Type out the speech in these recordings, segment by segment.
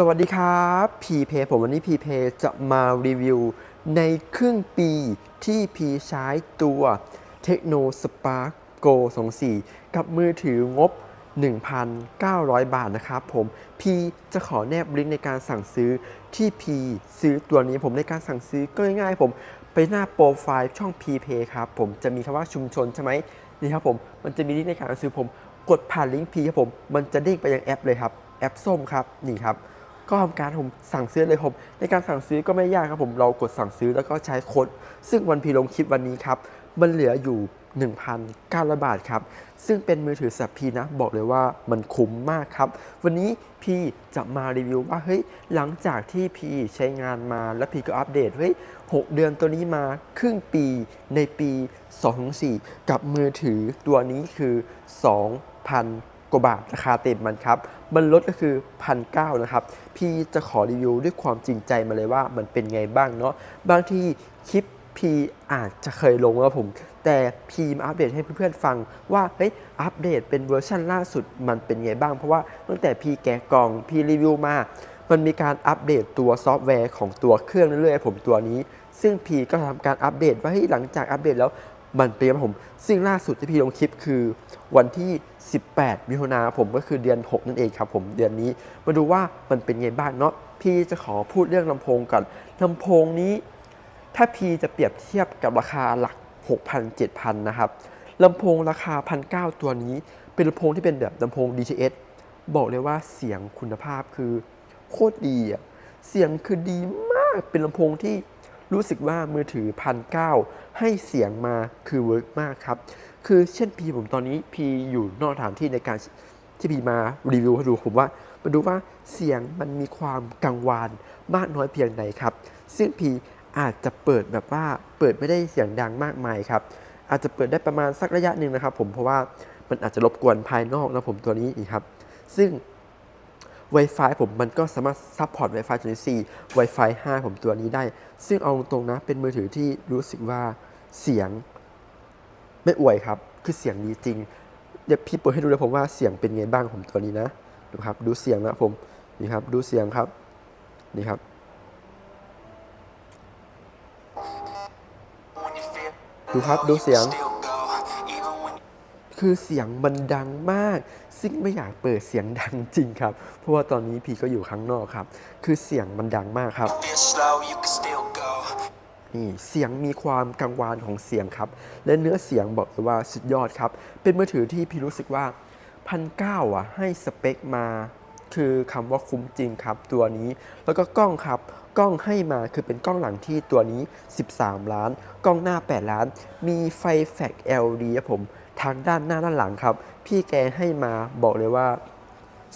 สวัสดีครับพีเพผมวันนี้พีเพจะมารีวิว ในครึ่งปีที่พีใช้ตัวเทคโนสปาร์กโก24 กับมือถืองบ 1,900 บาทนะครับผมพีจะขอแนบลิงก์ในการสั่งซื้อที่พีซื้อตัวนี้ผมในการสั่งซื้อก็ง่ายๆผมไปหน้าโปรไฟล์ช่อง p p a y ครับผมจะมีคำว่าชุมชนใช่ไหมนี่ครับผมมันจะมีลิงก์ในการซื้อผมกดผ่านลิงก์พีครับผมมันจะเด้งไปยังแอปเลยครับแอปส้มครับ นี่ครับ ก็ทำการผมสั่งซื้อเลยผมในการสั่งซื้อก็ไม่ยากครับผมเรากดสั่งซื้อแล้วก็ใช้โค้ดซึ่งวันพีลงคลิปวันนี้ครับมันเหลืออยู่ 1,900 บาทครับ ซึ่งเป็นมือถือสับพีนะ บอกเลยว่ามันคุ้มมากครับ วันนี้พี่จะมารีวิวว่าเฮ้ยหลังจากที่พีใช้งานมาแล้วพีก็อัปเดตเฮ้ย6เดือนตัวนี้มาครึ่งปีในปี 2 4 กับมือถือตัวนี้คือ 2,000 กว่าบาทราคาเต็มมันครับมันลดก็คือพันเนะครับ พี่จะขอรีวิวด้วยความจริงใจมาเลยว่ามันเป็นไงบ้างเนาะบางที่คลิปพีอาจจะเคยลงแล้วผม แต่พีมาอัปเดตให้เพื่อนๆฟังว่าเฮ้ยอัปเดตเป็นเวอร์ชันล่าสุดมันเป็นไงบ้าง เพราะว่าตั้งแต่พีแกะกล่องพีรีวิวมา มันมีการอัปเดตตัวซอฟต์แวร์ของตัวเครื่องเรื่อยๆผมตัวนี้ ซึ่งพีก็ทำการอัปเดตว่าเฮ้ยหลังจากอัปเดตแล้ว มันเป็นยังไงผมซึ่งล่าสุดที่พี่ลงคลิปคือวันที่ 18 มิถุนาผมก็คือเดือน 6 นั่นเองครับผมเดือนนี้มาดูว่ามันเป็นไงบ้างเนาะพี่จะขอพูดเรื่องลำโพงก่อนลำโพงนี้ ถ้าพีจะเปรียบเทียบกับราคาหลัก 6,000 7,000 นะครับลำโพงราคา 1,900 ตัวนี้ เป็นลำโพงที่เป็นแบบลำโพง DTS บอกเลยว่าเสียงคุณภาพคือโคตรดีอะเสียงคือดีมากเป็นลำโพงที่ รู้สึกว่ามือถือพันเก้าให้เสียงมาคือเวิร์กมากครับ คือเช่นพีผมตอนนี้พีอยู่นอกสถานที่ในการที่พีมารีวิวให้ดูผมว่ามาดูว่าเสียงมันมีความกังวานมากน้อยเพียงไหนครับ ซึ่งพีอาจจะเปิดแบบว่าเปิดไม่ได้เสียงดังมากมายครับ อาจจะเปิดได้ประมาณสักระยะหนึ่งนะครับ ผมเพราะว่ามันอาจจะรบกวนภายนอกนะผมตัวนี้อีกครับ ซึ่ง Wi-Fi ผมมันก็สามารถซัพพอร์ต Wi-Fi 4 Wi-Fi 5 ผมตัวนี้ได้ ซึ่งเอาตรงๆนะ เป็นมือถือที่รู้สึกว่าเสียงไม่อวยครับ คือเสียงดีจริง เดี๋ยวพี่เปิดให้ดูเลยผมว่าเสียงเป็นไงบ้างผมตัวนี้นะ ดูครับ ดูเสียงนะผม นี่ครับ ดูเสียงครับ นี่ครับ ดูครับ ดูเสียง คือเสียงมันดังมาก ซึ่งไม่อยากเปิดเสียงดังจริงครับ เพราะว่าตอนนี้พี่ก็อยู่ข้างนอกครับ คือเสียงมันดังมากครับนี่เสียงมีความกังวานของเสียงครับ และเนื้อเสียงบอกเลยว่าสุดยอดครับ เป็นมือถือที่พี่รู้สึกว่าพันเก้าอะให้สเปคมา คือคำว่าคุ้มจริงครับ ตัวนี้ แล้วก็กล้องครับ กล้องให้มาคือเป็นกล้องหลังที่ตัวนี้ 13 ล้าน กล้องหน้า 8 ล้าน มีไฟแฟลช LED ครับผม ทางด้านหน้าด้านหลังครับ พี่แกให้มาบอกเลยว่า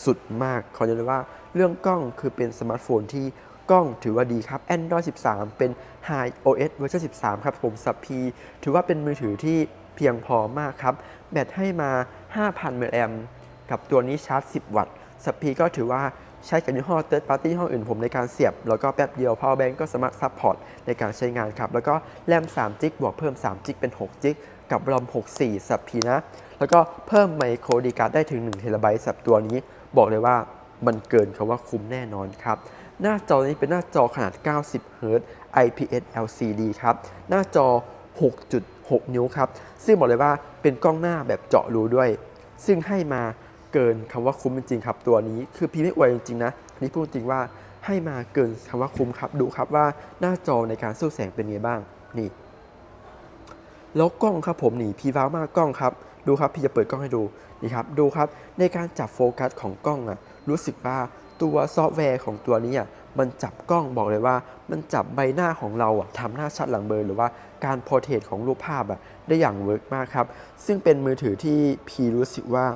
สุดมากขอจะเลยว่า เรื่องกล้องคือเป็นสมาร์ทโฟนที่กล้องถือว่าดีครับ Android 13 เป็น High OS เวอร์ชัน13 ครับผมสับพีถือว่าเป็นมือถือที่เพียงพอมากครับ แบตให้มา 5,000มิลลิแอมกับตัวนี้ชาร์จ 10 วัตต์สับพีก็ถือว่าใช้กับยี่ห้อ Third Party ยี่ห้ออื่นผมในการเสียบ แล้วก็แป๊บเดียว Power Bank ก็สามารถซัพพอร์ตในการใช้งานครับ แล้วก็แรม3จิกบวกเพิ่ม3จิกเป็น6จิก กับรอม64สับพีนะ แล้วก็เพิ่มไมโครดีการ์ดได้ถึง1เทราไบต์สับตัวนี้ บอกเลยว่ามันเกินคำว่าคุ้มแน่นอนครับ หน้าจอนี้เป็นหน้าจอขนาด 90 Hz IPS LCD ครับ หน้าจอ 6.6 นิ้วครับ ซึ่งบอกเลยว่าเป็นกล้องหน้าแบบเจาะรูด้วย ซึ่งให้มาเกินคำว่าคุ้มจริงๆครับ ตัวนี้คือพี่ไม่อวยจริงๆนะนนี้พูดจริงว่าให้มาเกินคำว่าคุ้มครับ ดูครับว่าหน้าจอในการสู้แสงเป็นไงบ้าง นี่ แล้วกล้องครับผมนี่พีว้าวมากกล้องครับดูครับพี่จะเปิดกล้องให้ดูนี่ครับดูครับในการจับโฟกัสของกล้องอะรู้สึกว่าตัวซอฟต์แวร์ของตัวนี้อะมันจับกล้องบอกเลยว่า มันจับใบหน้าของเราอะทำหน้าชัดหลังเบลอหรือว่าการพอร์เทรตของรูปภาพอะได้อย่างเวิร์กมากครับ ซึ่งเป็นมือถือที่พีรู้สึกว่า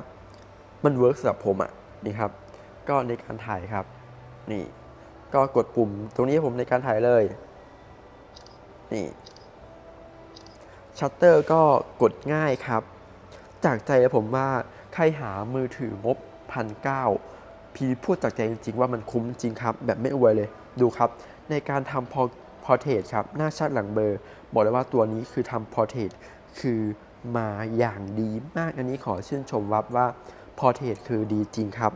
มันเวิร์กสำหรับผมอะนี่ครับ ก็ในการถ่ายครับ นี่ ก็กดปุ่มตรงนี้ผมในการถ่ายเลย นี่ ชัตเตอร์ก็กดง่ายครับ จากใจผมว่าใครหามือถืองบพันเก้าพีพูดจากใจจริงๆว่ามันคุ้มจริงครับ แบบไม่อวยเลยดูครับ ในการทำพอพอเทรตครับ หน้าชัดหลังเบอร์ บอกเลยว่าตัวนี้คือทำพอเทรตคือมาอย่างดีมากอันนี้ขอชื่นชมวับว่าพอเทรตคือดีจริงครับ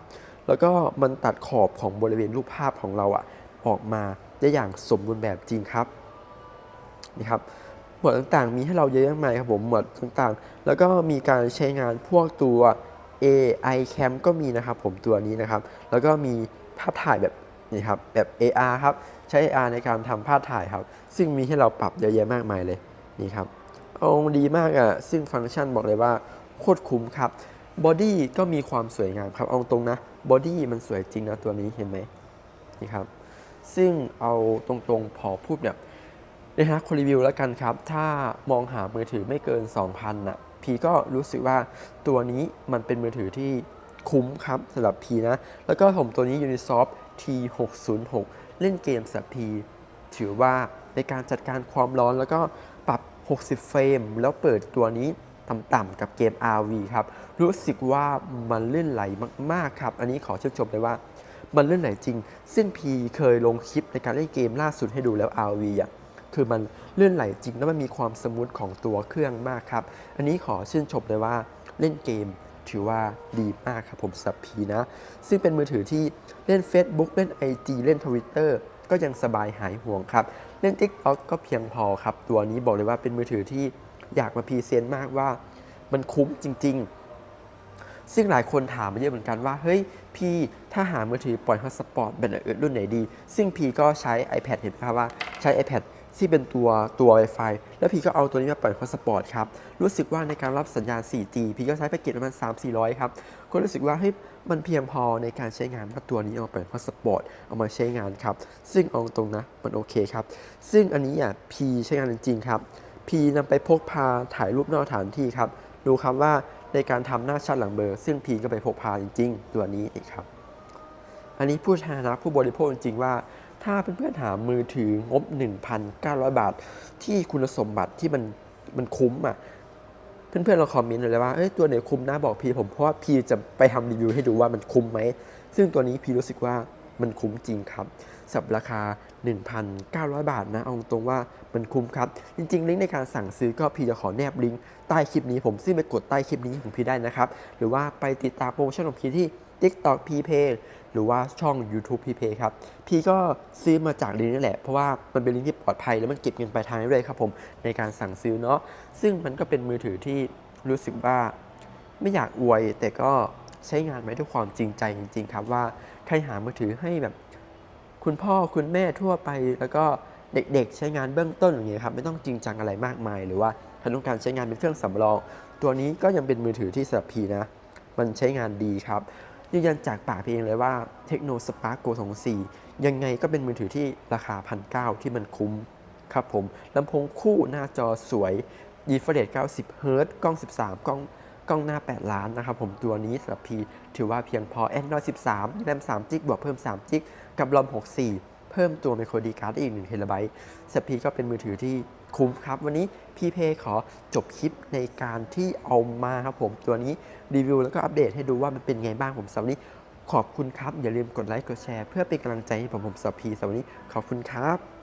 แล้วก็มันตัดขอบของบริเวณรูปภาพของเราอะออกมาได้อย่างสมบูรณ์แบบจริงครับนี่ครับ หมวดต่างๆ มีให้เราเยอะมากมายครับผมหมวดต่างๆ แล้วก็มีการใช้งานพวกตัว AI Cam ก็มีนะครับผมตัวนี้นะครับ แล้วก็มีภาพถ่ายแบบนี่ครับแบบ AR ครับใช้ AR ในการทำภาพถ่ายครับ ซึ่งมีให้เราปรับเยอะแยะมากมายเลยนี่ครับอาดีมากอะซึ่งฟังก์ชันบอกเลยว่าโคตรคุ้มครับบอดี้ก็มีความสวยงามครับเอาตรงนะบอดี้มันสวยจริงนะตัวนี้เห็นไหมนี่ครับซึ่งเอาตรงๆพอพูดแบบ นฐานะคนรีวิวแล้วกันครับ ถ้ามองหามือถือไม่เกิน 2,000น่ะพีก็รู้สึกว่าตัวนี้มันเป็นมือถือที่คุ้มครับสำหรับพีนะ แล้วก็ผมตัวนี้ Unisoft T606 เล่นเกมสำหรับพีถือว่าในการจัดการความร้อนแล้วก็ปรับ 60 เฟรม แล้วเปิดตัวนี้ต่ำๆกับเกม RV ครับ รู้สึกว่ามันลื่นไหลมากๆครับ อันนี้ขอชื่นชมเลยว่า มันลื่นไหลจริง ซึ่งพีเคยลงคลิปในการเล่นเกมล่าสุดให้ดูแล้ว RV อะ คือมันเลื่อนไหลจริงแล้วมันมีความสมูทของตัวเครื่องมากครับ อันนี้ขอชื่นชมเลยว่าเล่นเกมถือว่าดีมากครับผมสับพีนะ ซึ่งเป็นมือถือที่เล่น Facebook เล่น IG เล่น Twitter ก็ยังสบายหายห่วงครับ เล่น TikTok ก็เพียงพอครับ ตัวนี้บอกเลยว่าเป็นมือถือที่อยากมาพรีเซนต์มากว่ามันคุ้มจริง ๆ ซึ่งหลายคนถามมาเยอะเหมือนกันว่า เฮ้ยพี่ถ้าหามือถือปล่อยฮอตสปอร์ตแบบอื่นรุ่นไหนดี ซึ่งพี่ก็ใช้ iPad เห็นไหมครับว่าใช้ iPad ที่เป็นตัวตัว Wi-Fi แล้วพี่ก็เอาตัวนี้มาปล่อยฮอสปอร์ตครับ รู้สึกว่าในการรับสัญญาณ 4G พี่ก็ใช้แพ็กเกจประมาณ 3-400 ครับ ก็รู้สึกว่าเฮ้ยมันเพียงพอในการใช้งานว่าตัวนี้เอามาปล่อยฮอสปอร์ตเอามาใช้งานครับ ซึ่งเอาตรงนะ มันโอเคครับ ซึ่งอันนี้อะพีใช้งานจริงๆครับพีนำไปพกพาถ่ายรูปนอกสถานที่ครับดูครับว่าในการทำหน้าชัดหลังเบอร์ ซึ่งพีก็ไปพกพาจริง ๆ ตัวนี้นี่ครับ อันนี้ผู้ชนะผู้บริโภคจริงๆว่า ถ้าเพื่อนๆหามือถืองบ 1,900 บาท ที่คุณสมบัติที่มันมันคุ้มอะเพื่อนๆลองคอมเมนต์เลยว่าเอ้ยตัวไหนคุ้มนะบอกพีผมเพราะว่าพีจะไปทำรีวิวให้ดูว่ามันคุ้มไหม ซึ่งตัวนี้พีรู้สึกว่ามันคุ้มจริงครับสับราคา 1,900 บาทนะ เอาตรงว่ามันคุ้มครับ จริงๆ ลิงก์ในการสั่งซื้อก็พีจะขอแนบลิงก์ใต้คลิปนี้ผมซึ่งไปกดใต้คลิปนี้ของพีได้นะครับ หรือว่าไปติดตามโปรโมชั่นของพีที่ TikTok พีเพหรือว่าช่อง YouTube พีเพครับ พีก็ซื้อมาจากลิงก์นี่แหละ เพราะว่ามันเป็นลิงก์ที่ปลอดภัยแล้วมันเก็บเงินปลายทางได้ด้วยครับผมในการสั่งซื้อเนาะซึ่งมันก็เป็นมือถือที่รู้สึกว่าไม่อยากอวย แต่ก็ใช้งานไว้ด้วยความจริงใจจริง ๆ ครับว่าใครหามือถือให้แบบ คุณพ่อคุณแม่ทั่วไป แล้วก็เด็กๆ ใช้งานเบื้องต้นอย่างเงี้ยครับไม่ต้องจริงจังอะไรมากมาย หรือว่าถ้าต้องการใช้งานเป็นเครื่องสำรอง ตัวนี้ก็ยังเป็นมือถือที่สำหรับพีนะ มันใช้งานดีครับ ยืนยันจากปากพีเองเลยว่าเทคโนสปาร์กโก24ยังไงก็เป็นมือถือที่ราคาพันเที่มันคุ้มครับผมลำโพงคู่หน้าจอสวยดีเฟรน90เฮิร์ตกล้อง 13 กล้องกล้องหน้า 8 ล้านนะครับผมตัวนี้สำหรับพีถือว่าเพียงพอ Android 13แรม3จิกบวกเพิ่ม3จิกกับรอม64 เพิ่มตัวไมโครดีการ์ดอีก1เทราไบต์สำหรับพีก็เป็นมือถือที่คุ้มครับ วันนี้พี่เพขอจบคลิปในการที่เอามาครับผม ตัวนี้รีวิวแล้วก็อัปเดตให้ดูว่ามันเป็นไงบ้างผมสำหรับนี้ขอบคุณครับ อย่าลืมกดไลค์กดแชร์เพื่อเป็นกำลังใจให้ผมผมสับพีสำหรับนี้ขอบคุณครับ